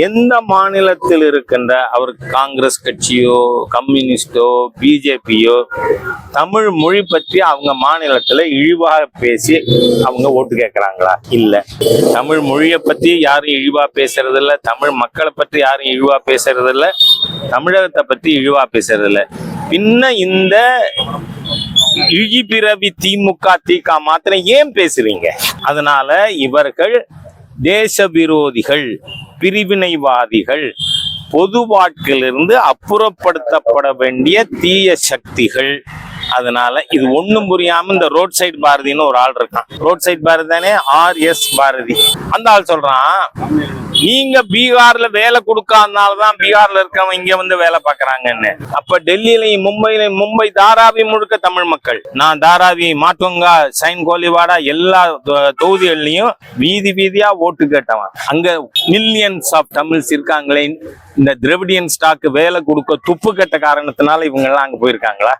எந்த மாநிலத்தில் இருக்கின்ற அவர் காங்கிரஸ் கட்சியோ கம்யூனிஸ்டோ பிஜேபியோ தமிழ் மொழி பற்றி அவங்க மாநிலத்தில் இழிவாக பேசி அவங்க ஓட்டு கேட்குறாங்களா இல்லை. தமிழ் மொழியை பற்றி யாரும் இழிவாக பேசுறது தமிழ் மக்களை பற்றி யாரும் இழிவாக பேசுறது இல்லை தமிழகத்தை பற்றி இழிவாக பேசுறது இல்லை பின்ன இந்த இழிபிறவி திமுக திக மாத்திரம் ஏன் பேசுறீங்க? அதனால இவர்கள் தேச விரோதிகள். பிரிவினைவாதிகள் பொது வாழ்க்கையிலிருந்து அப்புறப்படுத்தப்பட வேண்டிய தீய சக்திகள். அதனால இது ஒண்ணும் புரியாம இந்த ரோட் சைடு பாரதின்னு ஒரு ஆள் இருக்கான். ரோட் சைடு பாரதி தானே? R S Bharathi. அந்த ஆள் சொல்றான் நீங்க பீகார்ல வேலை கொடுக்காதனாலதான் பீகார்ல இருக்கவங்க இங்க வந்து வேலை பாக்குறாங்கன்னு அப்ப டெல்லியிலையும் மும்பையிலையும் மும்பை தாராவி முழுக்க தமிழ் மக்கள். நான் தாராவி மாட்டுவங்கா சைன் கோலிவாடா எல்லா தொகுதிகள்லயும் வீதி வீதியா ஓட்டு கேட்டவன். அங்க மில்லியன்ஸ் ஆஃப் தமிழ்ஸ் இருக்காங்களே இந்த திரவிடியன் ஸ்டாக்கு வேலை கொடுக்க துப்பு கட்ட காரணத்தினால இவங்க எல்லாம் அங்க போயிருக்காங்களா?